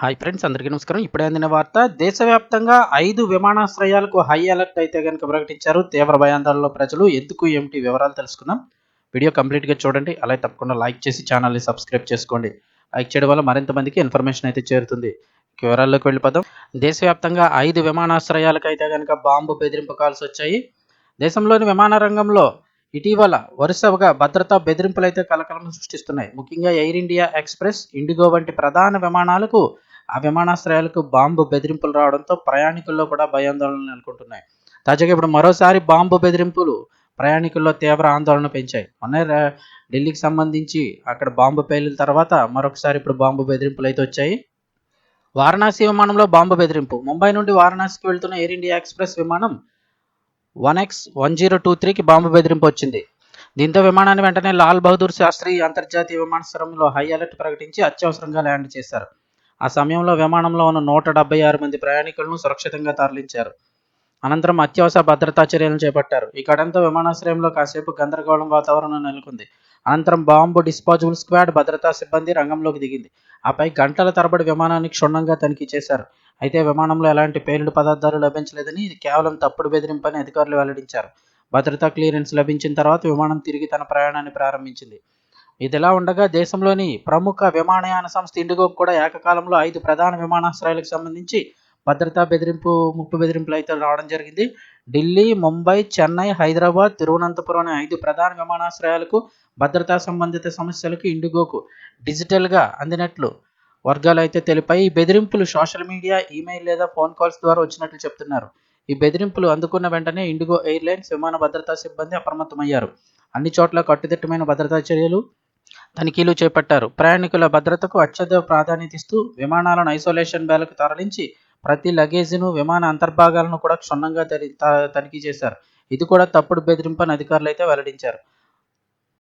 Hi friends అందరికీ నమస్కారం. ఇప్పుడే అందిన వార్త దేశవ్యాప్తంగా ఐదు విమానాశ్రయాలకు హై అలర్ట్ అయితే కనుక ప్రకటించారు తీవ్ర భయాందోళనలో ప్రజలు. ఎందుకు ఏమిటి వివరాలు తెలుసుకుందాం. వీడియో కంప్లీట్గా చూడండి. అలాగే తప్పకుండా లైక్ చేసి ఛానల్ని సబ్స్క్రైబ్ చేసుకోండి. లైక్ చేయడం వల్ల మరింత మందికి ఇన్ఫర్మేషన్ అయితే చేరుతుంది. వివరాల్లోకి వెళ్ళిపోదాం. దేశవ్యాప్తంగా ఐదు విమానాశ్రయాలకు అయితే కనుక బాంబు బెదిరింపు కాల్స్ వచ్చాయి. దేశంలోని విమాన రంగంలో ఇటీవల వరుసగా భద్రతా బెదిరింపులు అయితే కలకలం సృష్టిస్తున్నాయి. ముఖ్యంగా ఎయిర్ ఇండియా ఎక్స్ప్రెస్ ఇండిగో వంటి ప్రధాన విమానాలకు ఆ విమానాశ్రయాలకు బాంబు బెదిరింపులు రావడంతో ప్రయాణికుల్లో కూడా భయాందోళనలు నెలకొంటున్నాయి. తాజాగా ఇప్పుడు మరోసారి బాంబు బెదిరింపులు ప్రయాణికుల్లో తీవ్ర ఆందోళన పెంచాయి. మొన్న ఢిల్లీకి సంబంధించి అక్కడ బాంబు పేలిన తర్వాత మరొకసారి ఇప్పుడు బాంబు బెదిరింపులు అయితే వచ్చాయి. వారణాసి విమానంలో బాంబు బెదిరింపు. ముంబై నుండి వారణాసికి వెళ్తున్న ఎయిర్ ఇండియా ఎక్స్ప్రెస్ విమానం one X one zero two త్రీకి బాంబు బెదిరింపు వచ్చింది. దీంతో విమానాన్ని వెంటనే లాల్ బహదూర్ శాస్త్రి అంతర్జాతీయ విమానాశ్రయంలో హై అలర్ట్ ప్రకటించి అత్యవసరంగా ల్యాండ్ చేశారు. ఆ సమయంలో విమానంలో ఉన్న నూట డెబ్బై ఆరు మంది ప్రయాణికులను సురక్షితంగా తరలించారు. అనంతరం అత్యవసర భద్రతా చర్యలను చేపట్టారు. ఈ ఘటనతో విమానాశ్రయంలో కాసేపు గందరగోళం వాతావరణం నెలకొంది. అనంతరం బాంబు డిస్పాజబుల్ స్క్వాడ్ భద్రతా సిబ్బంది రంగంలోకి దిగింది. ఆపై గంటల తరబడి విమానాన్ని క్షుణ్ణంగా తనిఖీ చేశారు. అయితే విమానంలో ఎలాంటి పేలుడు పదార్థాలు లభించలేదని ఇది కేవలం తప్పుడు బెదిరింపని అధికారులు వెల్లడించారు. భద్రతా క్లియరెన్స్ లభించిన తర్వాత విమానం తిరిగి తన ప్రయాణాన్ని ప్రారంభించింది. ఇదిలా ఉండగా దేశంలోని ప్రముఖ విమానయాన సంస్థ ఇండిగోకు కూడా ఏకకాలంలో ఐదు ప్రధాన విమానాశ్రయాలకు సంబంధించి భద్రతా బెదిరింపు ముప్పు బెదిరింపులు అయితే రావడం జరిగింది. ఢిల్లీ ముంబై చెన్నై హైదరాబాద్ తిరువనంతపురం అనే ఐదు ప్రధాన విమానాశ్రయాలకు భద్రతా సంబంధిత సమస్యలకు ఇండిగోకు డిజిటల్గా అందినట్లు వర్గాలు అయితే తెలిపాయి. ఈ బెదిరింపులు సోషల్ మీడియా ఈమెయిల్ లేదా ఫోన్ కాల్స్ ద్వారా వచ్చినట్లు చెప్తున్నారు. ఈ బెదిరింపులు అందుకున్న వెంటనే ఇండిగో ఎయిర్లైన్స్ విమాన భద్రతా సిబ్బంది అప్రమత్తమయ్యారు. అన్ని చోట్ల కట్టుదిట్టమైన భద్రతా చర్యలు తనిఖీలు చేపట్టారు. ప్రయాణికుల భద్రతకు అత్యధిక ప్రాధాన్యత ఇస్తూ విమానాలను ఐసోలేషన్ బ్యాలకు తరలించి ప్రతి లగేజీను విమాన అంతర్భాగాలను కూడా క్షుణ్ణంగా తనిఖీ చేశారు. ఇది కూడా తప్పుడు బెదిరింపు అని అధికారులు అయితే వెల్లడించారు.